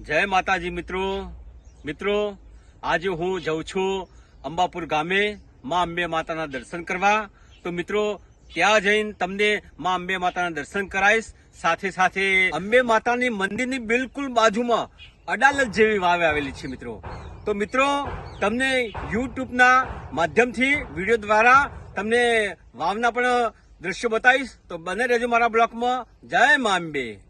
જય માતાજી મિત્રો. મિત્રો, આજે હું જઉં છું અંબાપુર ગામે માં અંબે માતાના દર્શન કરવા. તો મિત્રો, ત્યાં જઈને તમને માં અંબે માતાના દર્શન કરાવીશ. સાથે સાથે અંબે માતાની મંદિરની બિલકુલ બાજુમાં અડાલત જેવી વાવે આવેલી છે મિત્રો. તો મિત્રો, તમને યુટ્યુબના માધ્યમથી વીડિયો દ્વારા તમને વાવના પણ દ્રશ્યો બતાવીશ. તો બને રહેજો મારા બ્લોકમાં જય મા અંબે.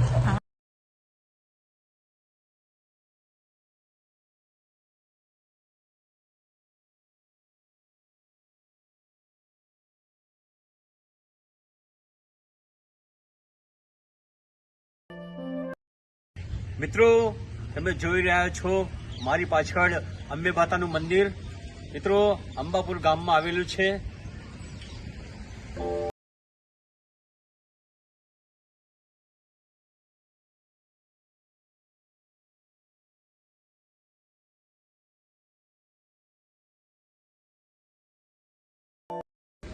મિત્રો, તમે જોઈ રહ્યા છો મારી પાછળ અંબે માતાનું મંદિર. મિત્રો, અંબાપુર ગામમાં આવેલું છે.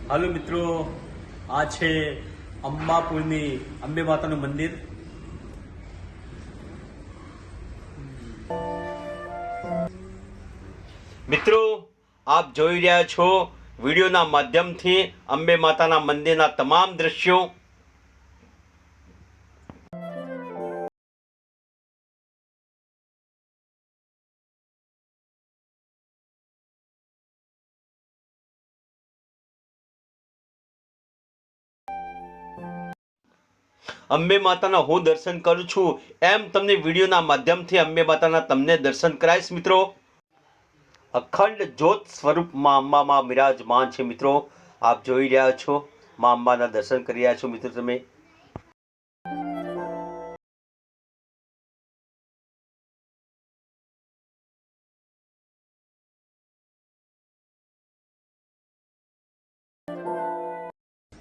હાલો મિત્રો, આ છે અંબાપુરની અંબે માતાનું મંદિર. મિત્રો, આપ જોઈ રહ્યા છો વિડીયોના માધ્યમથી અંબે માતાના મંદિરના તમામ દ્રશ્યો. અંબે માતાના હું દર્શન કરું છું એમ તમને વિડીયોના માધ્યમથી અંબે માતાના તમને દર્શન કરાવીશ મિત્રો. અખંડ જ્યોત સ્વરૂપમાં અંબામાં બિરાજમાન છે મિત્રો. આપ જોઈ રહ્યા છો માં અંબાના દર્શન કરી રહ્યા છો મિત્રો તમે.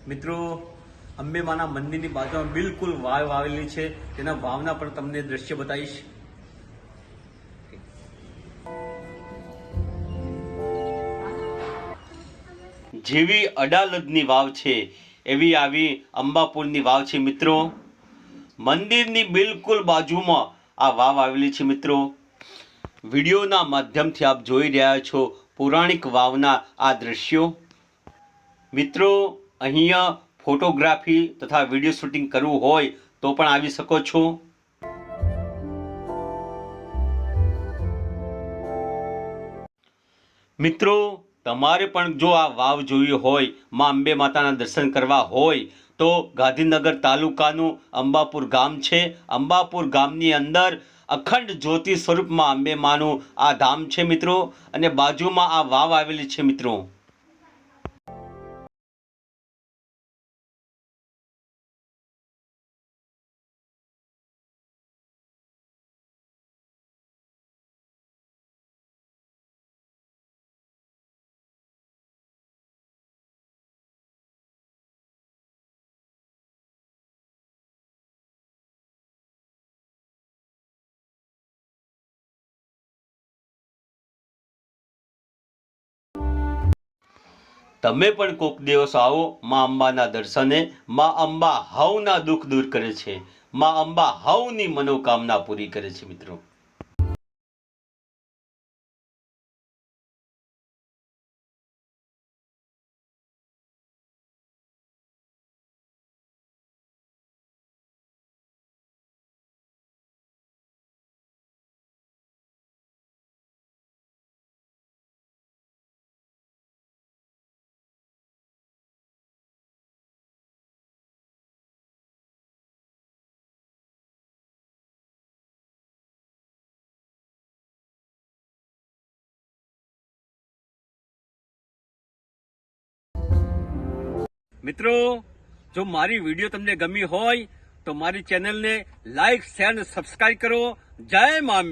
મિત્રો અંબે માના મંદિરની બાજુમાં બિલકુલ વાવ આવેલી છે. તેના વાવના પણ તમને દ્રશ્ય બતાવીશ. જેવી અડાલજની વાવ છે, એવી આવી અંબાપુરની વાવ છે મિત્રો. મંદિરની બિલકુલ બાજુમાં આ વાવ આવેલી છે મિત્રો. વિડીયોના માધ્યમથી આપ જોઈ રહ્યા છો પૌરાણિક વાવના આ દ્રશ્યો. મિત્રો, અહીંયા ફોટોગ્રાફી તથા વીડિયો શૂટિંગ કરવું હોય તો પણ આવી શકો છો. મિત્રો તમારે પણ જો આ વાવ જોવી હોય, માં અંબે માતાના દર્શન કરવા હોય, તો ગાંધીનગર તાલુકાનું અંબાપુર ગામ છે. અંબાપુર ગામની અંદર અખંડ જ્યોતિ સ્વરૂપમાં અંબે માનું આ ધામ છે મિત્રો. અને બાજુમાં આ વાવ આવેલી છે મિત્રો. તમે પણ કોક દિવસ આવો, મા અંબાના દર્શને. મા અંબા હવના દુઃખ દૂર કરે છે. મા અંબા હવની મનોકામના પૂરી કરે છે, મિત્રો. મિત્રો, જો મારી વીડિયો તમને ગમી હોય તો મારી ચેનલને લાઇક શેર અને સબસ્ક્રાઇબ કરો. જય મા